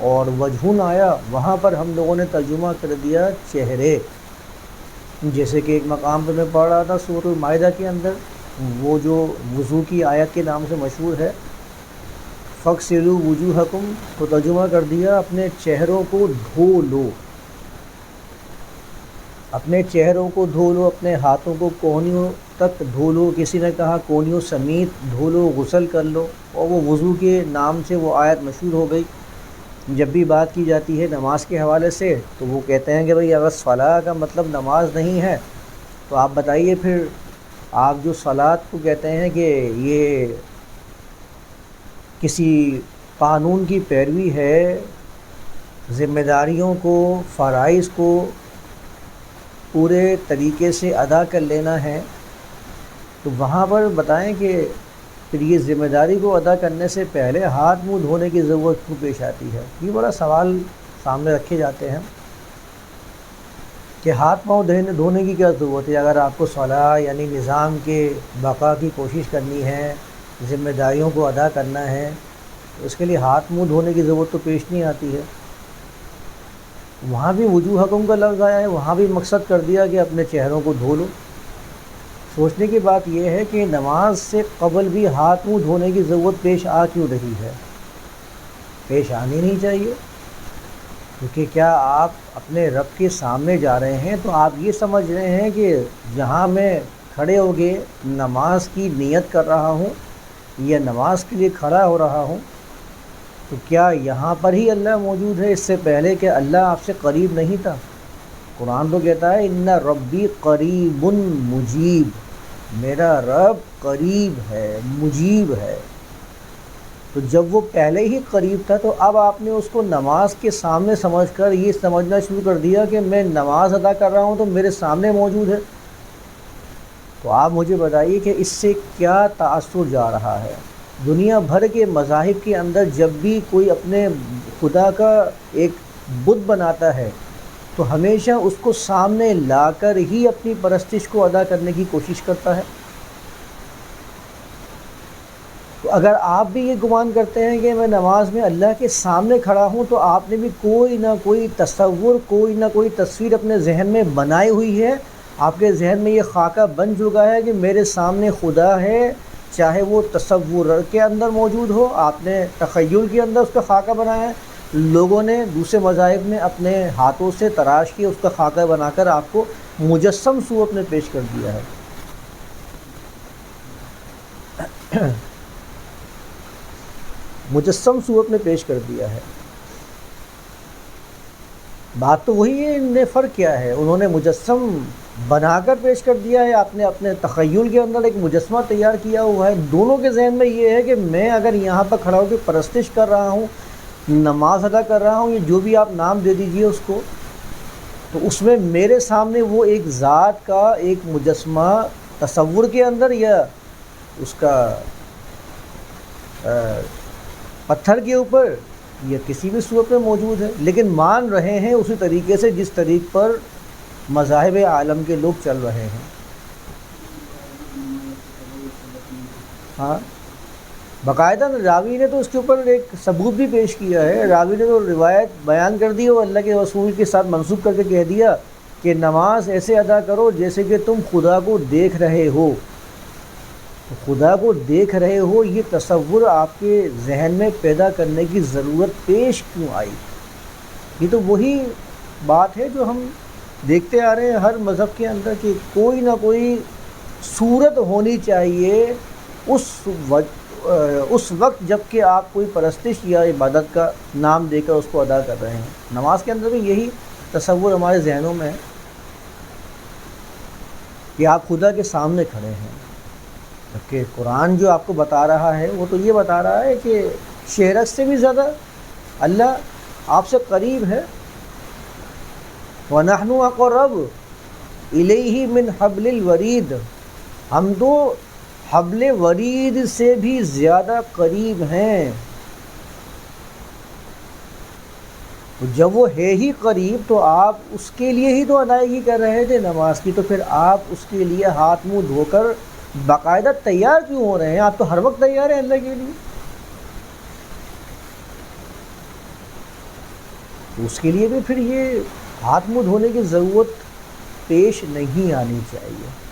اور وجہن آیا، وہاں پر ہم لوگوں نے ترجمہ کر دیا چہرے۔ جیسے کہ ایک مقام پہ میں پڑھ رہا تھا سور المائدہ کے اندر۔ وہ جو وضو کی آیت کے نام سے مشہور ہے فخ سلو وجو حکم کو ترجمہ کر دیا، اپنے چہروں کو دھو لو۔ اپنے چہروں کو دھو لو، اپنے ہاتھوں کو کونیوں تک دھو لو۔ کسی نے کہا، کونیوں سمیت دھو لو، غسل کر لو۔ اور وہ وضو کے نام سے وہ آیت مشہور ہو گئی۔ جب بھی بات کی جاتی ہے نماز کے حوالے سے تو وہ کہتے ہیں کہ بھئی اگر صلاح کا مطلب نماز نہیں ہے تو آپ بتائیے پھر آپ جو صلات کو کہتے ہیں کہ یہ کسی قانون کی پیروی ہے ذمہ داریوں کو، فرائض کو پورے طریقے سے ادا کر لینا ہے، تو وہاں پر بتائیں کہ پھر یہ ذمہ داری کو ادا کرنے سے پہلے ہاتھ منہ دھونے کی ضرورت کیوں پیش آتی ہے۔ یہ بڑا سوال سامنے رکھے جاتے ہیں کہ ہاتھ پاؤں دھونے دھونے کی کیا ضرورت ہے؟ اگر آپ کو صلاح یعنی نظام کے بقا کی کوشش کرنی ہے، ذمہ داریوں کو ادا کرنا ہے اس کے لیے ہاتھ منہ دھونے کی ضرورت تو پیش نہیں آتی ہے۔ وہاں بھی وجوہ حکم کا لفظ آیا ہے، وہاں بھی مقصد کر دیا کہ اپنے چہروں کو دھو لو۔ سوچنے کی بات یہ ہے کہ نماز سے قبل بھی ہاتھ منہ دھونے کی ضرورت پیش آ کیوں رہی ہے؟ پیش آنی نہیں چاہیے۔ کیونکہ کیا آپ اپنے رب کے سامنے جا رہے ہیں تو آپ یہ سمجھ رہے ہیں کہ جہاں میں کھڑے ہو گئے نماز کی نیت کر رہا ہوں یا نماز کے لیے کھڑا ہو رہا ہوں، تو کیا یہاں پر ہی اللہ موجود ہے؟ اس سے پہلے کہ اللہ آپ سے قریب نہیں تھا۔ قرآن تو کہتا ہے، ان ربی قریب مجیب. میرا رب قریب ہے، مجیب ہے۔ تو جب وہ پہلے ہی قریب تھا، تو اب آپ نے اس کو نماز کے سامنے سمجھ کر یہ سمجھنا شروع کر دیا کہ میں نماز ادا کر رہا ہوں تو میرے سامنے موجود ہے۔ تو آپ مجھے بتائیے کہ اس سے کیا تأثر جا رہا ہے؟ دنیا بھر کے مذاہب کے اندر جب بھی کوئی اپنے خدا کا ایک بت بناتا ہے تو ہمیشہ اس کو سامنے لا کر ہی اپنی پرستش کو ادا کرنے کی کوشش کرتا ہے۔ تو اگر آپ بھی یہ گمان کرتے ہیں کہ میں نماز میں اللہ کے سامنے کھڑا ہوں تو آپ نے بھی کوئی نہ کوئی تصور، کوئی نہ کوئی تصویر اپنے ذہن میں بنائی ہوئی ہے۔ آپ کے ذہن میں یہ خاکہ بن چکا ہے کہ میرے سامنے خدا ہے، چاہے وہ تصور کے اندر موجود ہو، آپ نے تخیل کے اندر اس کا خاکہ بنایا ہے۔ لوگوں نے دوسرے مذاہب میں اپنے ہاتھوں سے تراش کی، اس کا خاکہ بنا کر آپ کو مجسم صورت میں پیش کر دیا ہے۔ مجسم صورت میں پیش کر دیا ہے۔ بات تو وہی ہے، ان نے فرق کیا ہے۔ انہوں نے مجسم بنا کر پیش کر دیا ہے۔ آپ نے اپنے تخیل کے اندر ایک مجسمہ تیار کیا ہوا ہے۔ دونوں کے ذہن میں یہ ہے کہ میں اگر یہاں پر کھڑا ہو کے پرستش کر رہا ہوں نماز ادا کر رہا ہوں یہ جو بھی آپ نام دے دیجیے اس کو، تو اس میں میرے سامنے وہ ایک ذات کا ایک مجسمہ تصور کے اندر یا اس کا پتھر کے اوپر یا کسی بھی صورت میں موجود ہے، لیکن مان رہے ہیں اسی طریقے سے جس طریق پر مذاہب عالم کے لوگ چل رہے ہیں۔ ہاں؟ باقاعدہ راوی نے تو اس کے اوپر ایک ثبوت بھی پیش کیا ہے۔ راوی نے تو روایت بیان کر دی وہ اللہ کے رسول کے ساتھ منسوخ کر کے کہہ دیا کہ نماز ایسے ادا کرو جیسے کہ تم خدا کو دیکھ رہے ہو۔ خدا کو دیکھ رہے ہو، یہ تصور آپ کے ذہن میں پیدا کرنے کی ضرورت پیش کیوں آئی؟ یہ تو وہی بات ہے جو ہم دیکھتے آ رہے ہیں۔ ہر مذہب کے اندر کہ کوئی نہ کوئی صورت ہونی چاہیے، اس وقت اس وقت جبکہ آپ کوئی پرستش یا عبادت کا نام دے کر اس کو ادا کر رہے ہیں، نماز کے اندر بھی یہی تصور ہمارے ذہنوں میں ہے کہ آپ خدا کے سامنے کھڑے ہیں۔ جبکہ قرآن جو آپ کو بتا رہا ہے، وہ تو یہ بتا رہا ہے کہ شہرت سے بھی زیادہ اللہ آپ سے قریب ہے۔ ونحن اقرب الیہ من حبل الورید ہم تو حبل ورید سے بھی زیادہ قریب ہیں۔ جب وہ ہے ہی قریب تو آپ اس کے لیے ہی تو ادائیگی کر رہے تھے نماز کی، تو پھر آپ اس کے لیے ہاتھ منہ دھو کر باقاعدہ تیار کیوں ہو رہے ہیں؟ آپ تو ہر وقت تیار ہیں اللہ کے لیے۔ اس کے لیے بھی پھر یہ ہاتھ منہ دھونے کی ضرورت پیش نہیں آنی چاہیے۔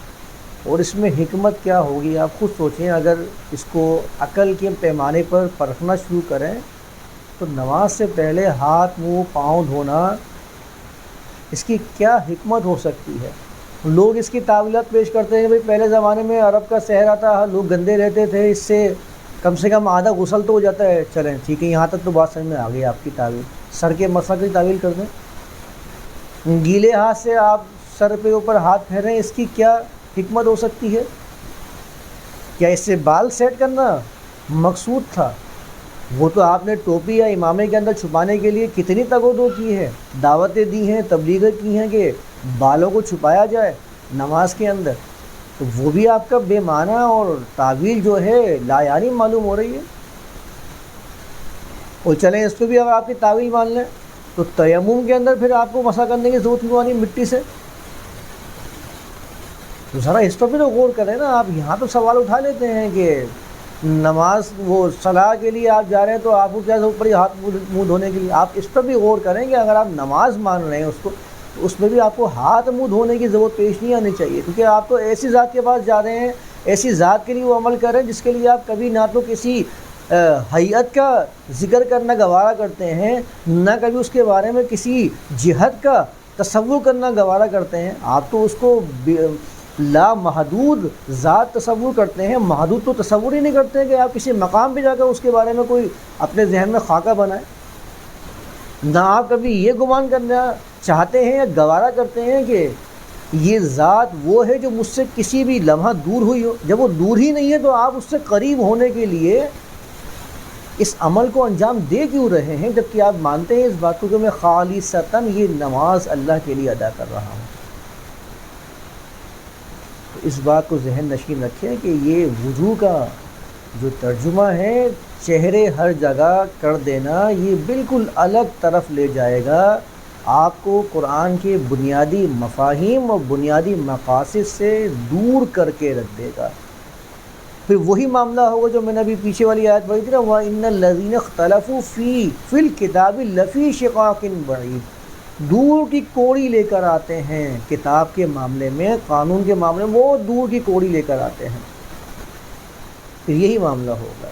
اور اس میں حکمت کیا ہوگی آپ خود سوچیں، اگر اس کو عقل کے پیمانے پر پرکھنا شروع کریں، تو نماز سے پہلے ہاتھ، منہ، پاؤں دھونا اس کی کیا حکمت ہو سکتی ہے؟ لوگ اس کی تعویلات پیش کرتے ہیں، بھائی پہلے زمانے میں عرب کا صحرا تھا، لوگ گندے رہتے تھے، اس سے کم سے کم آدھا غسل تو ہو جاتا ہے۔ چلیں، ٹھیک ہے، یہاں تک تو بات سمجھ میں آ گئی آپ کی تعویل۔ سر کے مسا کی تعویل کر دیں۔ گیلے ہاتھ سے آپ سر پہ اوپر ہاتھ پھیریں، اس کی کیا حکمت ہو سکتی ہے؟ کیا اس سے بال سیٹ کرنا مقصود تھا؟ وہ تو آپ نے ٹوپی یا امامے کے اندر چھپانے کے لیے کتنی تگودو کی ہے دعوتیں دی ہیں تبلیغیں کی ہیں کہ بالوں کو چھپایا جائے نماز کے اندر۔ تو وہ بھی آپ کا بے معنی اور تعویل جو ہے، لا یعنی معلوم ہو رہی ہے؟ اور چلیں، اس پہ بھی اگر آپ کی تعویل مان لیں، تو تیمم کے اندر پھر آپ کو مسا کرنے کی ضرورت نہیں مٹی سے؟ تو ذرا اس پہ بھی تو غور کریں نا، آپ یہاں تو سوال اٹھا لیتے ہیں کہ نماز وہ صلاح کے لیے آپ جا رہے ہیں تو آپ کو کیا ضرورت پڑی ہاتھ منہ دھونے کے لیے؟ آپ اس پر بھی غور کریں کہ اگر آپ نماز مان رہے ہیں اس کو، تو اس میں بھی آپ کو ہاتھ منہ دھونے کی ضرورت پیش نہیں آنی چاہیے، کیونکہ آپ تو ایسی ذات کے پاس جا رہے ہیں، ایسی ذات کے لیے وہ عمل کر رہے ہیں جس کے لیے آپ کبھی نہ تو کسی حیت کا ذکر کرنا گوارا کرتے ہیں، نہ کبھی اس کے بارے میں کسی جہد کا تصور کرنا گوارا کرتے ہیں۔ آپ تو اس کو لا محدود ذات تصور کرتے ہیں، محدود تو تصور ہی نہیں کرتے کہ آپ کسی مقام پہ جا کر اس کے بارے میں کوئی اپنے ذہن میں خاکہ بنائے نہ آپ کبھی یہ گمان کرنا چاہتے ہیں یا گوارا کرتے ہیں کہ یہ ذات وہ ہے جو مجھ سے کسی بھی لمحہ دور ہوئی ہو۔ جب وہ دور ہی نہیں ہے تو آپ اس سے قریب ہونے کے لیے اس عمل کو انجام دے کیوں رہے ہیں؟ جبکہ آپ مانتے ہیں اس بات کو کہ میں خالی ستن یہ نماز اللہ کے لیے ادا کر رہا ہوں۔ اس بات کو ذہن نشین رکھیں کہ یہ وضو کا جو ترجمہ ہے، چہرے ہر جگہ کر دینا، یہ بالکل الگ طرف لے جائے گا۔ آپ کو قرآن کے بنیادی مفاہیم اور بنیادی مقاصد سے دور کر کے رکھ دے گا۔ پھر وہی معاملہ ہوگا جو میں نے ابھی پیچھے والی آیت پڑھی تھی نا وہ ان لذین اختلف فی فل کتابی لفی شقاقن بعید دور کی کوڑی لے کر آتے ہیں۔ کتاب کے معاملے میں، قانون کے معاملے میں وہ دور کی کوڑی لے کر آتے ہیں۔ پھر یہی معاملہ ہوگا۔